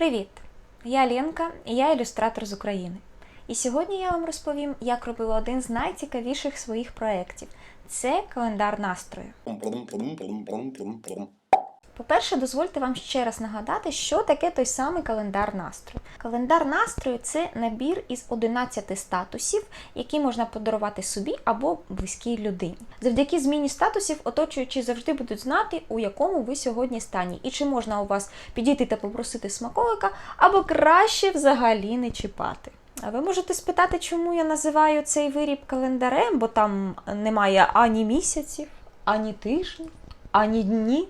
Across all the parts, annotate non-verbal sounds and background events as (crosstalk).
Привіт! Я Ленка і я ілюстратор з України. І сьогодні я вам розповім, як робила один з найцікавіших своїх проєктів. Це календар настрою. По-перше, дозвольте вам ще раз нагадати, що таке той самий календар настрою. Календар настрою це набір із 11 статусів, які можна подарувати собі або близькій людині. Завдяки зміні статусів оточуючі завжди будуть знати, у якому ви сьогодні стані, і чи можна у вас підійти та попросити смаколика, або краще взагалі не чіпати. А ви можете спитати, чому я називаю цей виріб календарем, бо там немає ані місяців, ані тижнів, ані днів.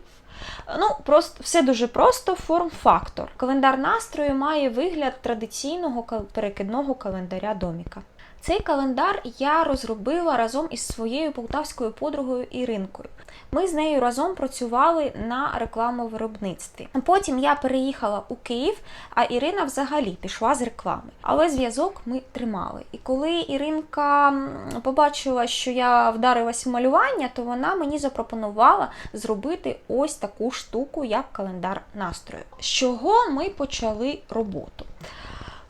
Ну, просто все дуже просто, форм-фактор. Календар настрою має вигляд традиційного перекидного календаря доміка. Цей календар я розробила разом із своєю полтавською подругою Іринкою. Ми з нею разом працювали на рекламовиробництві. Потім я переїхала у Київ, а Ірина взагалі пішла з реклами. Але зв'язок ми тримали. І коли Іринка побачила, що я вдарилась в малювання, то вона мені запропонувала зробити ось таку штуку, як календар настрою. З чого ми почали роботу?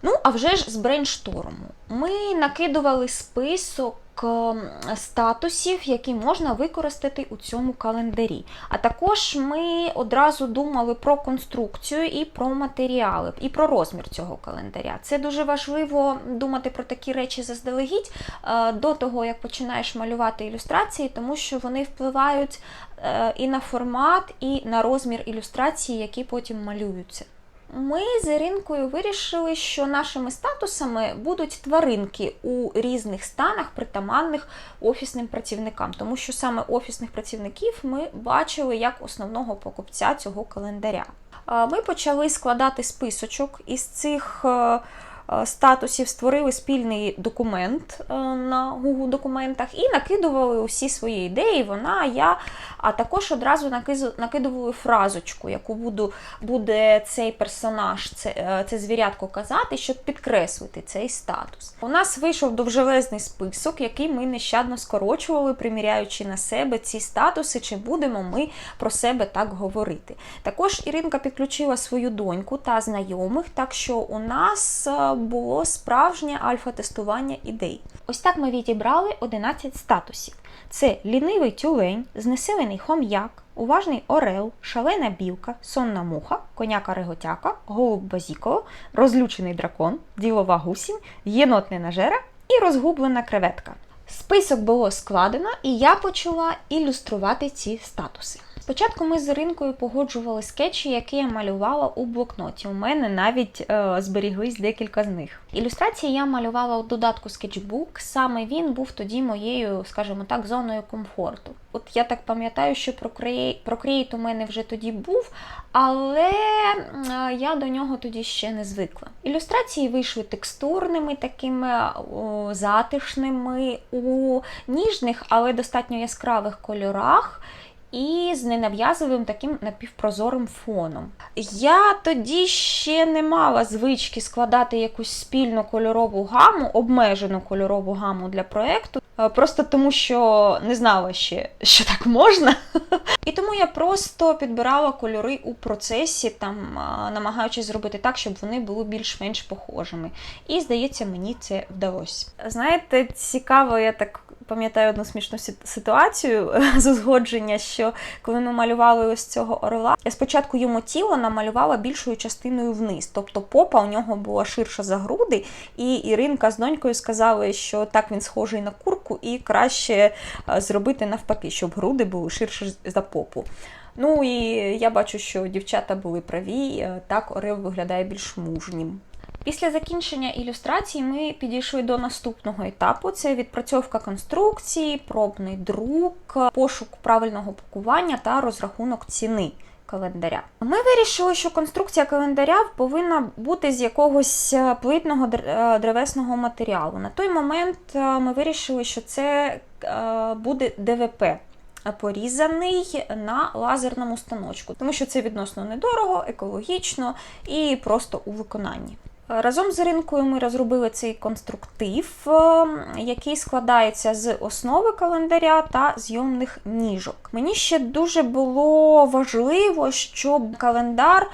Ну, а вже ж з брейншторму. Ми накидували список ем, статусів, які можна використати у цьому календарі. А також ми одразу думали про конструкцію і про матеріали, і про розмір цього календаря. Це дуже важливо думати про такі речі заздалегідь е, до того, як починаєш малювати ілюстрації, тому що вони впливають е, і на формат, і на розмір ілюстрації, які потім малюються. Ми з Іринкою вирішили, що нашими статусами будуть тваринки у різних станах, притаманних офісним працівникам, тому що саме офісних працівників ми бачили як основного покупця цього календаря. Ми почали складати списочок із цих. Е, Статусів створили спільний документ е, на Google документах і накидували усі свої ідеї. Вона, я, а також одразу накидували фразочку, яку буду, буде цей персонаж, це, е, це звірятко казати, щоб підкреслити цей статус. У нас вийшов довжелезний список, який ми нещадно скорочували, приміряючи на себе ці статуси, чи будемо ми про себе так говорити. Також Іринка підключила свою доньку та знайомих, так що у нас було справжнє альфа-тестування ідей. Ось так ми відібрали 11 статусів. Це лінивий тюлень, знесилений хом'як, уважний орел, шалена білка, сонна муха, коняка реготяка, голуб базіколо, розлючений дракон, ділова гусінь, єнот ненажера і розгублена креветка. Список було складено, і я почала ілюструвати ці статуси. Спочатку ми з Іринкою погоджували скетчі, які я малювала у блокноті. У мене навіть е, зберіглись декілька з них. Ілюстрації я малювала у додатку Sketchbook. Саме він був тоді моєю, скажімо так, зоною комфорту. От я так пам'ятаю, що Procreate, Procreate у мене вже тоді був, але е, я до нього тоді ще не звикла. Ілюстрації вийшли текстурними, такими о, затишними, у ніжних, але достатньо яскравих кольорах і з ненав'язливим таким напівпрозорим фоном. Я тоді ще не мала звички складати якусь спільну кольорову гаму, обмежену кольорову гаму для проєкту, е, просто тому що не знала ще, що так можна. (laughs) І тому я просто підбирала кольори у процесі, там намагаючись зробити так, щоб вони були більш-менш похожими. І здається, мені це вдалося. Знаєте, цікаво, я так пам'ятаю одну смішну ситуацію (laughs) з узгодження, що коли ми малювали ось цього орла, я спочатку йому тіло намалювала більшою частиною вниз. Тобто попа у нього була ширша за груди, і Іринка з донькою сказали, що так він схожий на курку, і краще е, зробити навпаки, щоб груди були ширше за попу. Ну і я бачу, що дівчата були праві, е, так Орел виглядає більш мужнім. Після закінчення ілюстрацій ми підійшли до наступного етапу: це відпрацьовка конструкції, пробний друк, пошук правильного пакування та розрахунок ціни. Календаря. Ми вирішили, що конструкція календаря повинна бути з якогось е, плитного е, древесного матеріалу. На той момент е, ми вирішили, що це буде ДВП порізаний на лазерному станочку, тому що це відносно недорого, екологічно і просто у виконанні. Разом з ринкою ми розробили цей конструктив, е, який складається з основи календаря та зйомних ніжок. Мені ще дуже було важливо, щоб календар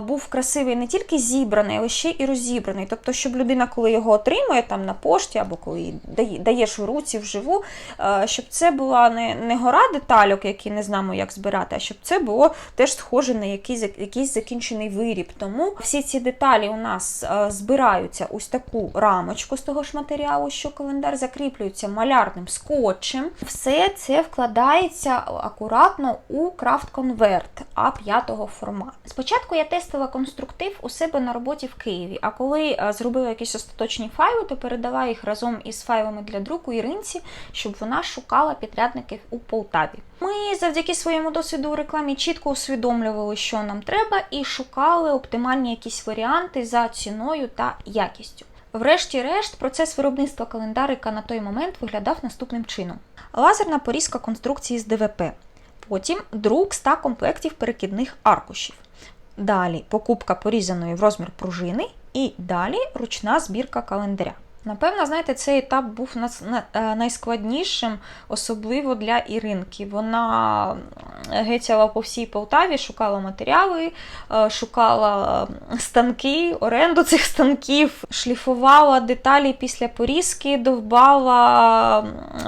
був красивий не тільки зібраний, але ще і розібраний. Тобто, щоб людина, коли його отримує там на пошті або коли даєш в руці вживу, е, щоб це була не, не гора детальок, які не знаємо, як збирати, а щоб це було теж схоже на якийсь, якийсь закінчений виріб. Тому всі ці деталі у нас е, збираються ось таку рамочку з того ж матеріалу, що календар закріплюється малярним скотчем. Все це вкладається акуратно у крафт конверт А5 формату. Спочатку я тестила конструктив у себе на роботі в Києві, а коли е, зробила якісь остаточні файли, то передала їх разом із файлами для друку Іринці, щоб вона шукала підрядників у Полтаві. Ми завдяки своєму досвіду у рекламі чітко усвідомлювали, що нам треба, і шукали оптимальні якісь варіанти за ціною та якістю. Врешті-решт, процес виробництва календарика на той момент виглядав наступним чином: лазерна порізка конструкції з ДВП, потім друк 100 комплектів перекидних аркушів. Далі покупка порізаної в розмір пружини, і далі ручна збірка календаря. Напевно, знаєте, цей етап був е, найскладнішим, особливо для Іринки. Вона гетяла по всій Полтаві, шукала матеріали, е, шукала станки, оренду цих станків, шліфувала деталі після порізки, довбала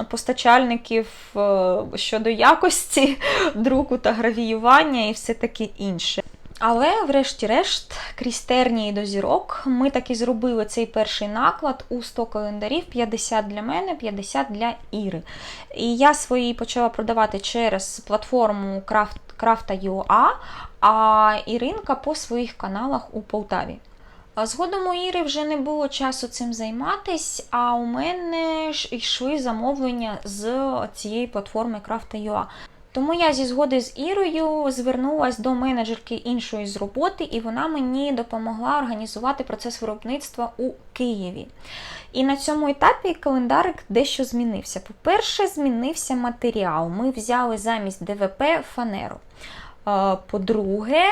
постачальників е, щодо якості (laughs) друку та гравіювання і все таке інше. Але, врешті-решт, крізь тернії до зірок, ми таки зробили цей перший наклад у 100 календарів: 50 для мене, 50 для Іри. І я свої почала продавати через платформу Crafta.ua, а Іринка по своїх каналах у Полтаві. Згодом у Іри вже не було часу цим займатись, а у мене ж йшли замовлення з цієї платформи Crafta.ua. Тому я зі згоди з Ірою звернулася до менеджерки іншої з роботи, і вона мені допомогла організувати процес виробництва у Києві. І на цьому етапі календарик дещо змінився. По-перше, змінився матеріал. Ми взяли замість ДВП фанеру. По-друге,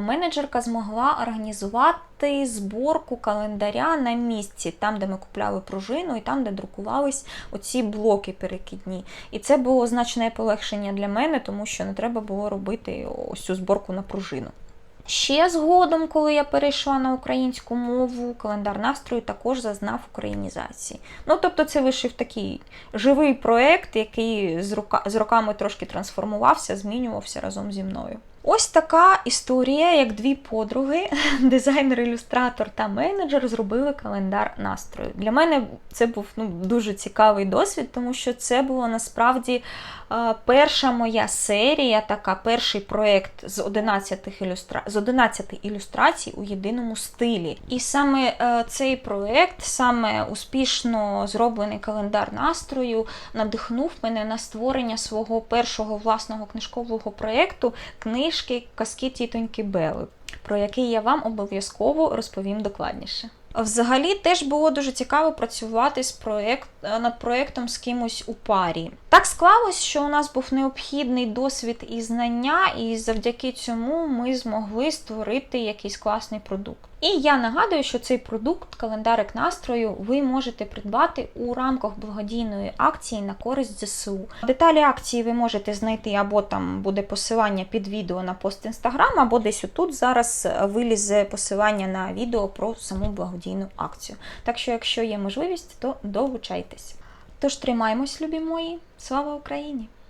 менеджерка змогла організувати зборку календаря на місці, там, де ми купляли пружину, і там, де друкувались оці блоки перекидні. І це було значне полегшення для мене, тому що не треба було робити ось цю зборку на пружину. Ще згодом, коли я перейшла на українську мову, календар настрою також зазнав українізації. Ну, тобто, це вишив такий живий проект, який з, роками трошки трансформувався, змінювався разом зі мною. Ось така історія, як дві подруги, (laughs) дизайнер, ілюстратор та менеджер зробили календар настрою. Для мене це був ну, дуже цікавий досвід, тому що це була насправді е, перша моя серія, така перший проєкт з 11 ілюстра... з 11 ілюстрацій у єдиному стилі. І саме е, цей проєкт, саме успішно зроблений календар настрою, надихнув мене на створення свого першого власного книжкового проєкту книжки Казки тітоньки Бели, про який я вам обов'язково розповім докладніше. Взагалі теж було дуже цікаво працювати з проєкт, над проєктом з кимось у парі. Так склалось, що у нас був необхідний досвід і знання, і завдяки цьому ми змогли створити якийсь класний продукт. І я нагадую, що цей продукт, календарик настрою, ви можете придбати у рамках благодійної акції на користь ЗСУ. Деталі акції ви можете знайти або там буде посилання під відео на пост інстаграм, або десь отут зараз вилізе посилання на відео про саму благодійну акцію. Так що, якщо є можливість, то долучайтесь. Тож тримаймось, любі мої. Слава Україні!